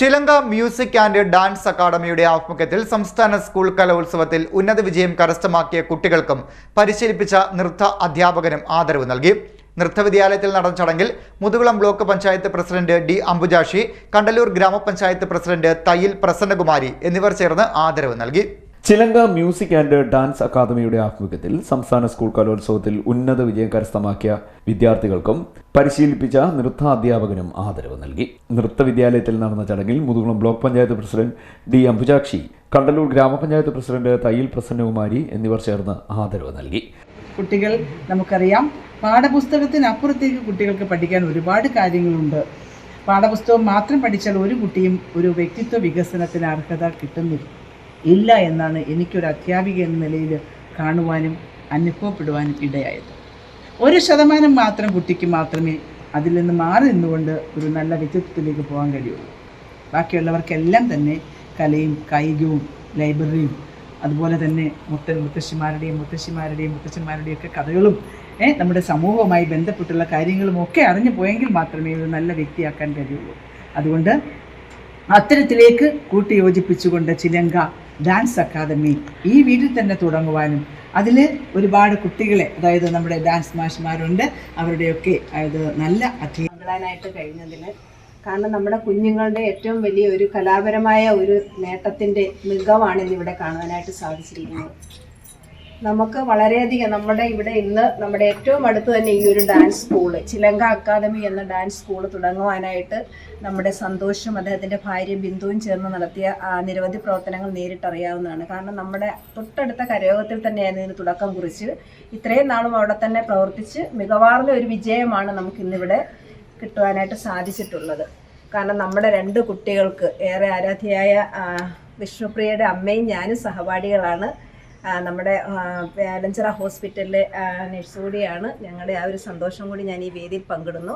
ചിലങ്ക music and dance അക്കാദമിയുടെ ആഭിമുഖ്യത്തിൽ സംസ്ഥാന സ്കൂൾ കലോത്സവത്തിൽ ഉന്നത വിജയം കരസ്ഥമാക്കിയ കുട്ടികൾക്കും പരിശീലിപ്പിച്ച നൃത്ത അധ്യാപകനും ആദരവ് നൽകി. നൃത്തവിദ്യാലയത്തിൽ നടന്ന ചടങ്ങിൽ Muthukulam block panchayat president D Ambujakshi Kandalloor grama panchayat president Thayyil Prasannakumari എന്നിവർ ചേർന്ന് ആദരവ് നൽകി. ചിലങ്ക മ്യൂസിക് ആൻഡ് ഡാൻസ് അക്കാദമിയുടെ ആഭിമുഖ്യത്തിൽ സംസ്ഥാന സ്കൂൾ കലോത്സവത്തിൽ ഉന്നത വിജയം കരസ്ഥമാക്കിയ വിദ്യാർത്ഥികൾക്കും പരിശീലിപ്പിച്ച നൃത്താധ്യാപകനും ആദരവ് നൽകി. നൃത്ത വിദ്യാലയത്തിൽ നടന്ന ചടങ്ങിൽ Muthukulam block panchayat president D Ambujakshi Kandalloor grama panchayat president Thayyil Prasannakumari എന്നിവർ ചേർന്ന് ആദരവ് നൽകി. കുട്ടികൾ നമുക്കറിയാം പാഠപുസ്തകത്തിനപ്പുറത്തേക്ക് കുട്ടികൾക്ക് പഠിക്കാൻ ഒരുപാട് കാര്യങ്ങളുണ്ട്. പാഠപുസ്തകം മാത്രം പഠിച്ചാൽ ഒരു കുട്ടിയും ഒരു വ്യക്തിത്വ വികസനത്തിന് അർഹത കിട്ടുന്നില്ല. ഇല്ല എന്നാണ് എനിക്കൊരു അധ്യാപിക എന്ന നിലയിൽ കാണുവാനും അനുഭവപ്പെടുവാനും ഇടയായത്. ഒരു ശതമാനം മാത്രം കുട്ടിക്ക് മാത്രമേ അതിൽ നിന്ന് മാറി നിന്നുകൊണ്ട് ഒരു നല്ല വ്യക്തിത്വത്തിലേക്ക് പോകാൻ കഴിയുള്ളൂ. ബാക്കിയുള്ളവർക്കെല്ലാം തന്നെ കലയും കായികവും ലൈബ്രറിയും അതുപോലെ തന്നെ മുത്ത മുത്തശ്ശിമാരുടെയും മുത്തശ്ശിമാരുടെയും മുത്തച്ഛന്മാരുടെയും ഒക്കെ കഥകളും നമ്മുടെ സമൂഹവുമായി ബന്ധപ്പെട്ടുള്ള കാര്യങ്ങളും ഒക്കെ അറിഞ്ഞു പോയെങ്കിൽ മാത്രമേ ഒരു നല്ല വ്യക്തിയാക്കാൻ കഴിയുള്ളൂ. അതുകൊണ്ട് അത്തരത്തിലേക്ക് കൂട്ടിയോജിപ്പിച്ചുകൊണ്ട് ചിലങ്ക ഡാൻസ് അക്കാദമി ഈ വീട്ടിൽ തന്നെ തുടങ്ങുവാനും അതിൽ ഒരുപാട് കുട്ടികളെ അതായത് നമ്മുടെ ഡാൻസ് മാഷ്മാരുണ്ട് അവരുടെയൊക്കെ അതായത് നല്ല അധ്യാപകനായിട്ട് കഴിഞ്ഞതിൽ കാരണം നമ്മുടെ കുഞ്ഞുങ്ങളുടെ ഏറ്റവും വലിയ ഒരു കലാപരമായ ഒരു നേട്ടത്തിന്റെ മികവാണ് ഇന്നിവിടെ കാണുവാനായിട്ട് സാധിച്ചിരിക്കുന്നത്. നമുക്ക് വളരെയധികം നമ്മുടെ ഇവിടെ ഇന്ന് നമ്മുടെ ഏറ്റവും അടുത്ത് തന്നെ ഈ ഒരു ഡാൻസ് സ്കൂൾ ചിലങ്ക അക്കാദമി എന്ന ഡാൻസ് സ്കൂൾ തുടങ്ങുവാനായിട്ട് നമ്മുടെ സന്തോഷം അദ്ദേഹത്തിന്റെ ഭാര്യ ബിന്ദുവും ചേർന്ന് നടത്തിയ നിരവധി പ്രവർത്തനങ്ങൾ നേരിട്ടറിയാവുന്നതാണ്. കാരണം നമ്മുടെ തൊട്ടടുത്ത കരയോഗത്തിൽ തന്നെയായിരുന്നു ഇതിന് തുടക്കം കുറിച്ച്. ഇത്രയും നാളും അവിടെ തന്നെ പ്രവർത്തിച്ച് മികവാർന്ന ഒരു വിജയമാണ് നമുക്ക് ഇന്നിവിടെ കിട്ടുവാനായിട്ട് സാധിച്ചിട്ടുള്ളത്. കാരണം നമ്മുടെ രണ്ട് കുട്ടികൾക്ക് ഏറെ ആരാധ്യയായ വിഷ്ണുപ്രിയയുടെ അമ്മയും ഞാനും സഹപാഠികളാണ്. നമ്മുടെ വേലഞ്ചിറ ഹോസ്പിറ്റലിലെ നഴ്സ് കൂടിയാണ്. ഞങ്ങളുടെ ആ ഒരു സന്തോഷം കൂടി ഞാൻ ഈ വേദിയിൽ പങ്കിടുന്നു.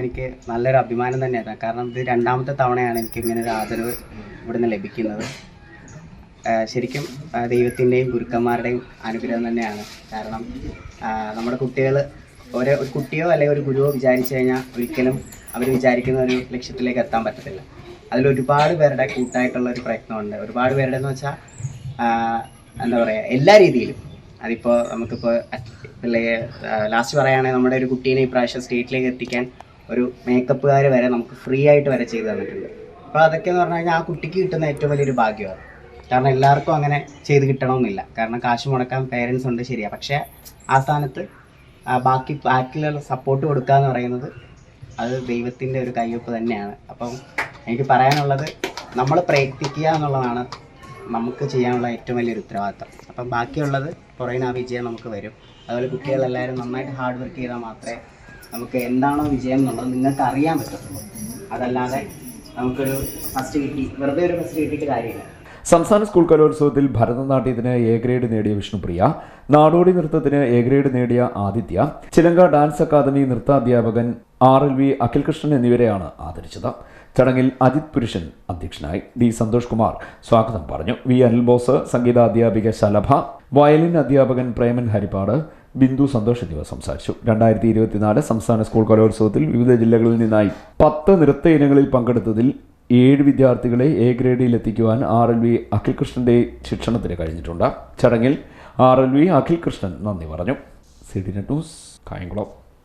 എനിക്ക് നല്ലൊരു അഭിമാനം തന്നെയാണ് കാരണം ഇത് രണ്ടാമത്തെ തവണയാണ് എനിക്ക് ഇങ്ങനെ ഒരു ആദരവ് ഇവിടുന്ന് ലഭിക്കുന്നത്. ശരിക്കും ദൈവത്തിന്റെയും ഗുരുക്കന്മാരുടെയും അനുഗ്രഹം തന്നെയാണ്. കാരണം നമ്മുടെ കുട്ടികൾ ഓരോ ഒരു കുട്ടിയോ അല്ലെങ്കിൽ ഒരു ഗുരുവോ വിചാരിച്ചു കഴിഞ്ഞാൽ ഒരിക്കലും അവർ വിചാരിക്കുന്ന ഒരു ലക്ഷ്യത്തിലേക്ക് എത്താൻ പറ്റത്തില്ല. അതിൽ ഒരുപാട് പേരുടെ കൂട്ടായിട്ടുള്ള ഒരു പ്രയത്നമുണ്ട്. ഒരുപാട് പേരുടെ എന്ന് വെച്ചാൽ എന്താ പറയുക എല്ലാ രീതിയിലും. അതിപ്പോൾ നമുക്കിപ്പോൾ പിള്ളേ ലാസ്റ്റ് പറയുകയാണെങ്കിൽ നമ്മുടെ ഒരു കുട്ടീനെ ഇപ്രാവശ്യം സ്റ്റേറ്റിലേക്ക് എത്തിക്കാൻ ഒരു മേക്കപ്പുകാർ വരെ നമുക്ക് ഫ്രീ ആയിട്ട് വരെ ചെയ്തു തന്നിട്ടുണ്ട്. അപ്പോൾ അതൊക്കെ എന്ന് പറഞ്ഞു കഴിഞ്ഞാൽ ആ കുട്ടിക്ക് കിട്ടുന്ന ഏറ്റവും വലിയൊരു ഭാഗ്യമാണ്. കാരണം എല്ലാവർക്കും അങ്ങനെ ചെയ്ത് കിട്ടണമെന്നില്ല. കാരണം കാശ് മുടക്കാൻ പേരൻസ് ഉണ്ട് ശരിയാണ് പക്ഷേ ആ സ്ഥാനത്ത് ബാക്കി ബാക്കിലുള്ള സപ്പോർട്ട് കൊടുക്കുക എന്ന് പറയുന്നത് അത് ദൈവത്തിന്റെ ഒരു കയ്യൊപ്പ് തന്നെയാണ്. അപ്പം എനിക്ക് പറയാനുള്ളത് നമ്മൾ പ്രയത്നിക്കുക എന്നുള്ളതാണ് നമുക്ക് ചെയ്യാനുള്ള ഏറ്റവും വലിയൊരു ഉത്തരവാദിത്തം. അപ്പം ബാക്കിയുള്ളത് പുറകിന് ആ വിജയം നമുക്ക് വരും. അതുപോലെ കുട്ടികളെല്ലാവരും നന്നായിട്ട് ഹാർഡ് വർക്ക് ചെയ്താൽ മാത്രമേ നമുക്ക് എന്താണോ വിജയം എന്നുള്ളത് നിങ്ങൾക്ക് അറിയാൻ പറ്റത്തുള്ളൂ. അതല്ലാതെ നമുക്കൊരു ഫസ്റ്റ് കിട്ടി വെറുതെ ഒരു ഫസ്റ്റ് കിട്ടിയിട്ട് കാര്യമില്ല. സംസ്ഥാന സ്കൂൾ കലോത്സവത്തിൽ ഭരതനാട്യത്തിന് എ ഗ്രേഡ് നേടിയ വിഷ്ണുപ്രിയ നാടോടി നൃത്തത്തിന് എ ഗ്രേഡ് നേടിയ Aditya Chilanka dance academy നൃത്താധ്യാപകൻ R L V Akhil Krishnan എന്നിവരെയാണ് ആദരിച്ചത്. ചടങ്ങിൽ അജിത് പുരുഷൻ അധ്യക്ഷനായി. ഡി സന്തോഷ് കുമാർ സ്വാഗതം പറഞ്ഞു. വി അനിൽ ബോസ് സംഗീതാധ്യാപിക ശലഭ വയലിൻ അധ്യാപകൻ പ്രേമൻ ഹരിപ്പാട് ബിന്ദു സന്തോഷ് എന്നിവർ സംസാരിച്ചു. രണ്ടായിരത്തി ഇരുപത്തിനാല് സംസ്ഥാന സ്കൂൾ കലോത്സവത്തിൽ വിവിധ ജില്ലകളിൽ നിന്നായി പത്ത് നൃത്ത ഇനങ്ങളിൽ പങ്കെടുത്തതിൽ ഏഴ് വിദ്യാർത്ഥികളെ എ ഗ്രേഡിൽ എത്തിക്കുവാൻ ആർ എൽ വി അഖിൽ കൃഷ്ണന്റെ ശിക്ഷണത്തിന് കഴിഞ്ഞിട്ടുണ്ട്. ചടങ്ങിൽ R L V Akhil Krishnan നന്ദി പറഞ്ഞു. C D net news Kayamkulam.